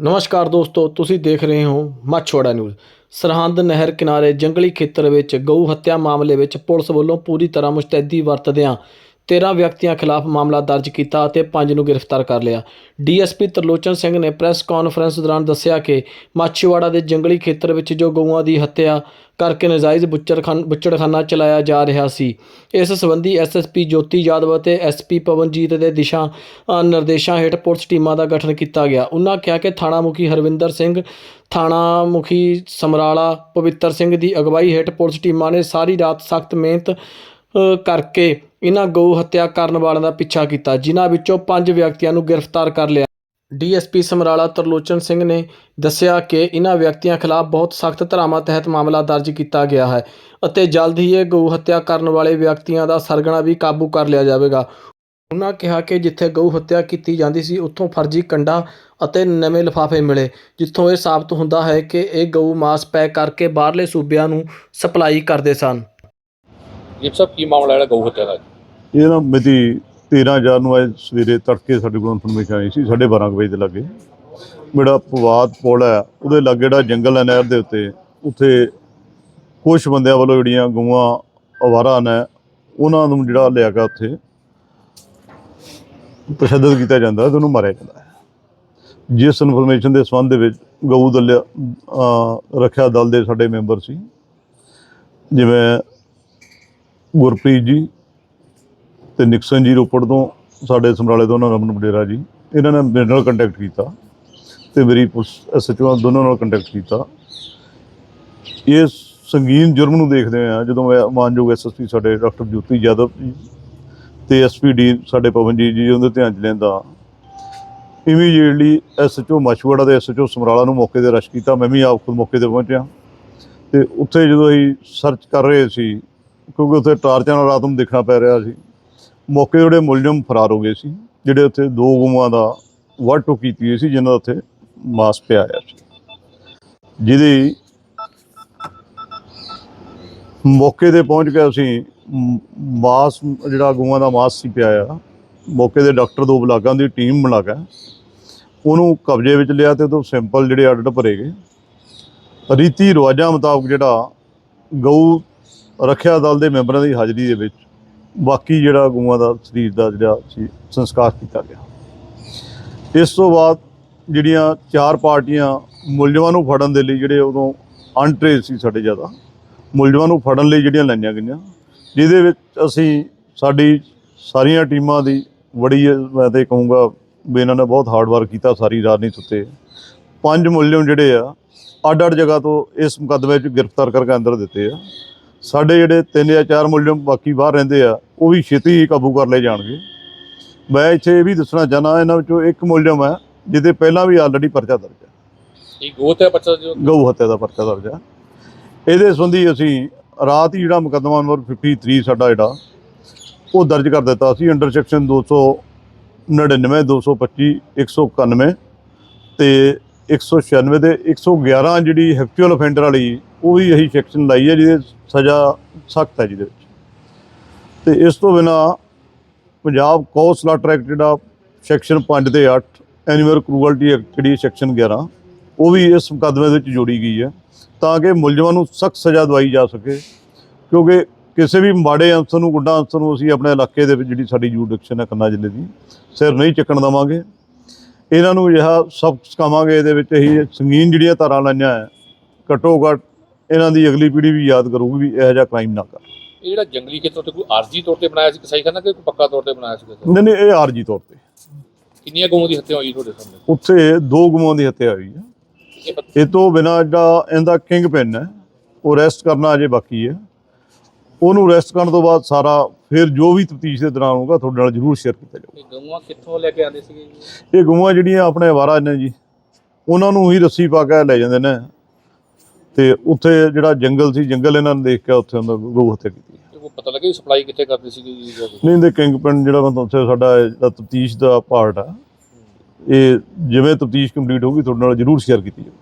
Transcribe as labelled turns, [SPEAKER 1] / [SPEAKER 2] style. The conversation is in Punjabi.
[SPEAKER 1] ਨਮਸਕਾਰ ਦੋਸਤੋ, ਤੁਸੀਂ ਦੇਖ ਰਹੇ ਹੋ ਮੱਛੋੜਾ ਨਿਊਜ਼। ਸਰਹੰਦ ਨਹਿਰ ਕਿਨਾਰੇ ਜੰਗਲੀ ਖੇਤਰ ਵਿੱਚ ਗਊ ਹੱਤਿਆ ਮਾਮਲੇ ਵਿੱਚ ਪੁਲਿਸ ਵੱਲੋਂ ਪੂਰੀ ਤਰ੍ਹਾਂ ਮੁਸਤੈਦੀ ਵਰਤਦਿਆਂ 13 ਵਿਅਕਤੀਆਂ ਖਿਲਾਫ ਮਾਮਲਾ ਦਰਜ ਕੀਤਾ ਅਤੇ 5 ਨੂੰ ਗ੍ਰਿਫਤਾਰ ਕਰ ਲਿਆ। ਡੀਐਸਪੀ ਤਰਲੋਚਨ ਸਿੰਘ ਨੇ ਪ੍ਰੈਸ ਕਾਨਫਰੰਸ ਦੌਰਾਨ ਦੱਸਿਆ ਕਿ ਮਾਛੀਵਾੜਾ ਦੇ ਜੰਗਲੀ ਖੇਤਰ ਵਿੱਚ ਜੋ ਗਊਆਂ ਦੀ ਹੱਤਿਆ ਕਰਕੇ ਨਜਾਇਜ਼ ਬੁੱਚੜਖਾਨ ਬੁੱਚੜਖਾਨਾ ਚਲਾਇਆ ਜਾ ਰਿਹਾ ਸੀ, ਇਸ ਸੰਬੰਧੀ ਐਸਐਸਪੀ ਜੋਤੀ ਯਾਦਵ ਅਤੇ ਐਸਪੀ ਪਵਨਜੀਤ ਦੇ ਦਿਸ਼ਾ ਨਿਰਦੇਸ਼ਾਂ ਹੇਠ ਪੁਲਿਸ ਟੀਮਾਂ ਦਾ ਗਠਨ ਕੀਤਾ ਗਿਆ। ਉਹਨਾਂ ਕਿਹਾ ਕਿ ਥਾਣਾ ਮੁਖੀ ਹਰਵਿੰਦਰ ਸਿੰਘ ਥਾਣਾ ਮੁਖੀ ਸਮਰਾਲਾ ਪਵਿੱਤਰ ਸਿੰਘ ਦੀ ਅਗਵਾਈ ਹੇਠ ਪੁਲਿਸ ਟੀਮਾਂ ਨੇ ਸਾਰੀ ਰਾਤ ਸਖਤ ਮਿਹਨਤ ਕਰਕੇ ਇਹਨਾਂ ਗਊ ਹੱਤਿਆ ਕਰਨ ਵਾਲਿਆਂ ਦਾ ਪਿੱਛਾ ਕੀਤਾ, ਜਿਨ੍ਹਾਂ ਵਿੱਚੋਂ ਪੰਜ ਵਿਅਕਤੀਆਂ ਨੂੰ ਗ੍ਰਿਫਤਾਰ ਕਰ ਲਿਆ। ਡੀਐਸਪੀ ਸਮਰਾਲਾ ਤਰਲੋਚਨ ਸਿੰਘ ਨੇ ਦੱਸਿਆ ਕਿ ਇਹਨਾਂ ਵਿਅਕਤੀਆਂ ਖਿਲਾਫ ਬਹੁਤ ਸਖਤ ਧਾਰਾਵਾਂ ਤਹਿਤ ਮਾਮਲਾ ਦਰਜ ਕੀਤਾ ਗਿਆ ਹੈ ਅਤੇ ਜਲਦ ਹੀ ਇਹ ਗਊ ਹੱਤਿਆ ਕਰਨ ਵਾਲੇ ਵਿਅਕਤੀਆਂ ਦਾ ਸਰਗਣਾ ਵੀ ਕਾਬੂ ਕਰ ਲਿਆ ਜਾਵੇਗਾ। ਉਹਨਾਂ ਕਿਹਾ ਕਿ ਜਿੱਥੇ ਗਊ ਹੱਤਿਆ ਕੀਤੀ ਜਾਂਦੀ ਸੀ, ਉੱਥੋਂ ਫਰਜ਼ੀ ਕੰਡਾ ਅਤੇ ਨਵੇਂ ਲਿਫਾਫੇ ਮਿਲੇ, ਜਿੱਥੋਂ ਇਹ ਸਾਬਤ ਹੁੰਦਾ ਹੈ ਕਿ ਇਹ ਗਊ ਮਾਸ ਪੈਕ ਕਰਕੇ ਬਾਹਰਲੇ ਸੂਬਿਆਂ ਨੂੰ ਸਪਲਾਈ ਕਰਦੇ ਸਨ।
[SPEAKER 2] ਜਿਪ ਸਾਹਿਬ, ਕੀ ਮਾਮਲਾ ਜਿਹੜਾ ਗਊ ਹੱਤਿਆ ਦਾ
[SPEAKER 3] ਇਹ ਨਾ ਮਿਤੀ 13/4 ਨੂੰ ਅੱਜ ਸਵੇਰੇ ਤੜਕੇ ਸਾਡੇ ਕੋਲ ਇਨਫੋਰਮੇਸ਼ਨ ਆਈ ਸੀ 12:30 ਵਜੇ ਦੇ ਲਾਗੇ। ਮੇਰਾ ਪਵਾਦ ਪੁਲ ਹੈ, ਉਹਦੇ ਲਾਗੇ ਜਿਹੜਾ ਜੰਗਲ ਹੈ ਨਹਿਰ ਦੇ ਉੱਤੇ, ਉੱਥੇ ਕੁਝ ਬੰਦਿਆਂ ਵੱਲੋਂ ਜਿਹੜੀਆਂ ਗਊਆਂ, ਅਵਾਰਾ ਨੇ, ਉਹਨਾਂ ਨੂੰ ਜਿਹੜਾ ਲਿਆ ਕੇ ਉੱਥੇ। ਤਸ਼ੱਦਦ ਕੀਤਾ ਜਾਂਦਾ ਤੇ ਉਹਨੂੰ ਮਾਰਿਆ ਜਾਂਦਾ ਹੈ। ਜਿਸ ਇਨਫੋਰਮੇਸ਼ਨ ਦੇ ਸੰਬੰਧ ਦੇ ਵਿੱਚ ਗਊ ਦਲ ਰੱਖਿਆ ਦਲ ਦੇ ਸਾਡੇ ਮੈਂਬਰ ਸੀ, ਜਿਵੇਂ ਗੁਰਪ੍ਰੀਤ ਜੀ ਤੇ ਨਿਕਸਨ ਜੀ ਰੋਪੜ ਤੋਂ, ਸਾਡੇ ਸਮਰਾਲੇ ਤੋਂ ਉਹਨਾਂ ਰਮਨ ਵਡੇਰਾ ਜੀ। ਇਹਨਾਂ ਨੇ ਮੇਰੇ ਨਾਲ ਕੰਟੈਕਟ ਕੀਤਾ ਤੇ ਮੇਰੀ ਪੁਲਿਸ ਐਸਐਚਓ ਦੋਨਾਂ ਨਾਲ ਕੰਟੈਕਟ ਕੀਤਾ। ਇਹ ਸੰਗੀਨ ਜੁਰਮ ਨੂੰ ਦੇਖਦੇ ਆ, ਜਦੋਂ ਮੈਂ ਮਾਨਯੋਗ ਐਸਐਸਪੀ ਸਾਡੇ ਡਾਕਟਰ ਜੋਤੀ ਯਾਦਵ ਜੀ ਤੇ ਐਸਪੀਡੀ ਸਾਡੇ ਪਵਨਜੀਤ ਜੀ ਉਹਦੇ ਧਿਆਨ ਚ ਲੈਂਦਾ। ਇਮੀਡੀਏਟਲੀ ਐਸਐਚਓ ਮਛਵਾੜਾ ਦੇ ਐਸਐਚਓ ਸਮਰਾਲਾ ਨੂੰ ਮੌਕੇ ਤੇ ਰਸ਼ ਕੀਤਾ। ਮੈਂ ਵੀ ਆਪ ਖੁਦ ਮੌਕੇ ਤੇ ਪਹੁੰਚਿਆ। ਤੇ ਉੱਥੇ ਜਦੋਂ ਅਸੀਂ ਸਰਚ ਕਰ ਰਹੇ ਸੀ, ਕਿਉਂਕਿ ਉੱਥੇ ਟਾਰਚਾਂ ਨਾਲ ਰਾਤ ਨੂੰ ਦੇਖਣਾ ਪੈ ਰਿਹਾ ਸੀ। ਮੌਕੇ ਜਿਹੜੇ ਮੁਲਜ਼ਮ ਫਰਾਰ ਹੋ ਗਏ ਸੀ, ਜਿਹੜੇ ਉੱਥੇ ਦੋ ਗੁਮਾਂ ਦਾ ਵਾਟੋ ਕੀਤੀ ਹੋਈ ਸੀ, ਜਿਨ੍ਹਾਂ ਦਾ ਉੱਥੇ ਮਾਸ ਪਿਆ ਆਇਆ ਸੀ। ਜਿਹਦੀ ਮੌਕੇ ਤੇ ਪਹੁੰਚ ਕੇ ਅਸੀਂ ਮਾਸ, ਜਿਹੜਾ ਗਊਆਂ ਦਾ ਮਾਸ ਸੀ ਪਿਆ ਆ, ਮੌਕੇ ਦੇ ਡਾਕਟਰ ਦੋ ਬਲਾਕਾਂ ਦੀ ਟੀਮ ਬਣਾ ਕੇ ਉਹਨੂੰ ਕਬਜ਼ੇ ਵਿੱਚ ਲਿਆ ਤੇ ਉਹ ਸੈਂਪਲ ਜਿਹੜੇ ਅੱਡ ਭਰੇ ਗਏ। ਰੀਤੀ ਰਿਵਾਜਾਂ ਮੁਤਾਬਕ ਜਿਹੜਾ ਗਊ ਰੱਖਿਆ ਦਲ ਦੇ ਮੈਂਬਰਾਂ ਦੀ ਹਾਜ਼ਰੀ ਦੇ ਵਿੱਚ ਬਾਕੀ ਜਿਹੜਾ ਗਊਆਂ ਦਾ ਸਰੀਰ ਦਾ ਜਿਹੜਾ ਸੀ, ਸੰਸਕਾਰ ਕੀਤਾ ਗਿਆ। ਇਸ ਤੋਂ ਬਾਅਦ ਜਿਹੜੀਆਂ ਚਾਰ ਪਾਰਟੀਆਂ ਮੁਲਜ਼ਮਾਂ ਨੂੰ ਫੜਨ ਦੇ ਲਈ ਜਿਹੜੇ ਉਦੋਂ ਅਨਟ੍ਰੇਸ ਸੀ ਸਾਡੇ ਜ਼ਿਆਦਾ, ਮੁਲਜ਼ਮਾਂ ਨੂੰ ਫੜਨ ਲਈ ਜਿਹੜੀਆਂ ਲਾਈਆਂ ਗਈਆਂ, ਜਿਹਦੇ ਵਿੱਚ ਅਸੀਂ ਸਾਡੀ ਸਾਰੀਆਂ ਟੀਮਾਂ ਦੀ ਬੜੀ, ਮੈਂ ਤੇ ਕਹੂੰਗਾ ਵੀ ਇਹਨਾਂ ਨੇ ਬਹੁਤ ਹਾਰਡ ਵਰਕ ਕੀਤਾ ਸਾਰੀ ਰਾਤ ਨਹੀਂ ਸੁੱਤੇ ਪੰਜ ਮੁਲਜ਼ਮ ਜਿਹੜੇ ਆ ਅੱਡ ਅੱਡ ਜਗ੍ਹਾ ਤੋਂ ਇਸ ਮੁਕੱਦਮੇ 'ਚ ਗ੍ਰਿਫਤਾਰ ਕਰਕੇ ਅੰਦਰ ਦਿੱਤੇ ਆ। ਸਾਡੇ ਜਿਹੜੇ ਤਿੰਨ ਜਾਂ ਚਾਰ ਮੁਲਜ਼ਮ ਬਾਕੀ ਬਾਹਰ ਰਹਿੰਦੇ ਆ ਉਹ ਵੀ ਛੇਤੀ ਹੀ ਕਾਬੂ ਕਰ ਲਏ ਜਾਣਗੇ। ਮੈਂ ਇੱਥੇ ਇਹ ਵੀ ਦੱਸਣਾ ਚਾਹਨਾ ਇਹਨਾਂ ਵਿੱਚੋਂ ਇੱਕ ਮੁਲਜ਼ਮ ਹੈ ਜਿਹਦੇ ਪਹਿਲਾਂ ਵੀ ਆਲਰੇਡੀ ਪਰਚਾ ਦਰਜ ਹੈ
[SPEAKER 2] ਇਹ ਗਊ ਹੱਤਿਆ ਬੱਚਾ ਜੋ
[SPEAKER 3] ਗਊ ਹੱਤਿਆ ਦਾ ਪਰਚਾ ਦਰਜ ਹੈ ਇਹਦੇ ਸੰਬੰਧੀ ਅਸੀਂ ਰਾਤ ਹੀ ਜਿਹੜਾ ਮੁਕੱਦਮਾ ਨੰਬਰ 53 ਸਾਡਾ ਜਿਹੜਾ ਉਹ ਦਰਜ ਕਰ ਦਿੱਤਾ ਸੀ ਅੰਡਰ ਸੈਕਸ਼ਨ 299 225 191 ਤੇ 196 ਦੇ 111 ਜਿਹੜੀ ਹੈਕਚੁਅਲ ਅਫੈਂਡਰ ਵਾਲੀ ਉਹ ਵੀ ਅਸੀਂ ਸੈਕਸ਼ਨ ਲਾਈ ਹੈ ਜਿਹਦੇ ਸਜ਼ਾ ਸਖਤ ਹੈ ਜਿਹਦੇ ਵਿੱਚ। ਤੇ ਇਸ ਤੋਂ ਬਿਨਾ ਪੰਜਾਬ ਕੌ ਸਲਾਟਰ ਐਕਟ ਜਿਹੜਾ ਸੈਕਸ਼ਨ 5 ਤੇ 8 ਐਨੀਮਲ ਕਰੂਅਲਟੀ ਐਕਟ ਜਿਹੜੀ ਸੈਕਸ਼ਨ 11 ਉਹ ਵੀ ਇਸ ਮੁਕੱਦਮੇ ਵਿੱਚ ਜੋੜੀ ਗਈ ਹੈ ਤਾਂ ਕਿ ਮੁਲਜ਼ਮਾਂ ਨੂੰ ਸਖਤ ਸਜ਼ਾ ਦਵਾਈ ਜਾ ਸਕੇ। ਕਿਉਂਕਿ ਕਿਸੇ ਵੀ ਮਾੜੇ ਅਨਸਰ ਨੂੰ, ਗੁੱਡਾ ਅਨਸਰ ਨੂੰ ਅਸੀਂ ਆਪਣੇ ਇਲਾਕੇ ਦੇ ਵਿੱਚ ਜਿਹੜੀ ਸਾਡੀ ਜੂਡਿਕਸ਼ਨ ਹੈ ਖੰਨਾ ਜ਼ਿਲ੍ਹੇ ਦੀ, ਸਿਰ ਨਹੀਂ ਚੱਕਣ ਦੇਵਾਂਗੇ। ਇਹਨਾਂ ਨੂੰ ਜਿਹੜਾ ਸਖਤ ਸਿਖਾਵਾਂਗੇ, ਇਹਦੇ ਵਿੱਚ ਇਹੀ ਸੰਗੀਨ ਜਿਹੜੀਆਂ ਧਾਰਾਂ ਲਾਈਆਂ ਹੈ, ਘੱਟੋ ਘੱਟ ਇਹਨਾਂ ਦੀ ਅਗਲੀ ਪੀੜ੍ਹੀ ਵੀ ਯਾਦ ਕਰੂਗੀ ਵੀ ਇਹੋ ਜਿਹਾ ਕ੍ਰਾਈਮ ਨਾ ਕਰ।
[SPEAKER 2] ਇਹ ਜਿਹੜਾ ਜੰਗਲੀ ਖੇਤਰ ਤੇ ਕੋਈ ਆਰਜੀ ਤੌਰ ਤੇ ਬਣਾਇਆ ਸੀ ਕਸਾਈ ਖਾਨਾ ਕਿ ਕੋਈ ਪੱਕਾ ਤੌਰ ਤੇ ਬਣਾਇਆ ਸੀ
[SPEAKER 3] ਨਹੀਂ ਨਹੀਂ ਇਹ ਆਰਜੀ ਤੌਰ ਤੇ।
[SPEAKER 2] ਕਿੰਨੀਆਂ ਗਊਆਂ ਦੀ ਹੱਤਿਆ ਹੋਈ ਤੁਹਾਡੇ ਸਾਹਮਣੇ?
[SPEAKER 3] ਉੱਥੇ ਦੋ ਗੁਮਾਂ ਦੀ ਹੱਤਿਆ ਹੋਈ ਹੈ।
[SPEAKER 2] ਇਹ ਪਤ-
[SPEAKER 3] ਇਹ ਤੋਂ ਬਿਨਾ ਜਿਹੜਾ ਇਹਦਾ ਕਿੰਗ ਪਿਨ ਹੈ ਉਹ ਰੈਸਟ ਕਰਨਾ ਅਜੇ ਬਾਕੀ ਹੈ। ਉਹਨੂੰ ਰੈਸਟ ਕਰਨ ਤੋਂ ਬਾਅਦ ਸਾਰਾ ਫਿਰ ਜੋ ਵੀ ਤਫਤੀਸ਼ ਦੇ ਦੌਰਾਨ ਹੋਊਗਾ ਤੁਹਾਡੇ ਨਾਲ ਜ਼ਰੂਰ ਸ਼ੇਅਰ ਕੀਤਾ ਜਾਊਗਾ।
[SPEAKER 2] ਇਹ ਗਊਆਂ ਕਿੱਥੋਂ ਲੈ ਕੇ ਆਉਂਦੇ ਸੀਗੇ ਜੀ?
[SPEAKER 3] ਇਹ ਗਊਆਂ ਜਿਹੜੀਆਂ ਆਪਣੇ ਅਵਾਰਾ ਨੇ ਜੀ ਉਹਨਾਂ ਨੂੰ ਹੀ ਰੱਸੀ ਪਾ ਕੇ ਲੈ ਜਾਂਦੇ ਨੇ। ਤੇ ਉੱਥੇ ਜਿਹੜਾ ਜੰਗਲ ਸੀ ਜੰਗਲ ਇਹਨਾਂ ਨੇ ਦੇਖ ਕੇ ਉੱਥੇ ਉਹਨਾਂ ਗਊ ਹੱਤਿਆ ਕੀਤੀ
[SPEAKER 2] ਕੋਈ ਪਤਾ ਲੱਗਿਆ ਸਪਲਾਈ ਕਿੱਥੇ ਕਰਦੇ ਸੀਗੇ ਜੀ?
[SPEAKER 3] ਨਹੀਂ ਦੇ ਕਿੰਗ ਪਿਨ ਜਿਹੜਾ ਮੈਂ ਤੁਹਾਨੂੰ ਸਾਡਾ ਤਫਤੀਸ਼ ਦਾ ਪਾਰਟ ਆ ਇਹ ਜਿਵੇਂ ਤਫਤੀਸ਼ ਕੰਪਲੀਟ ਹੋਊਗੀ ਤੁਹਾਡੇ ਨਾਲ ਜ਼ਰੂਰ ਸ਼ੇਅਰ ਕੀਤੀ ਜਾਊਗੀ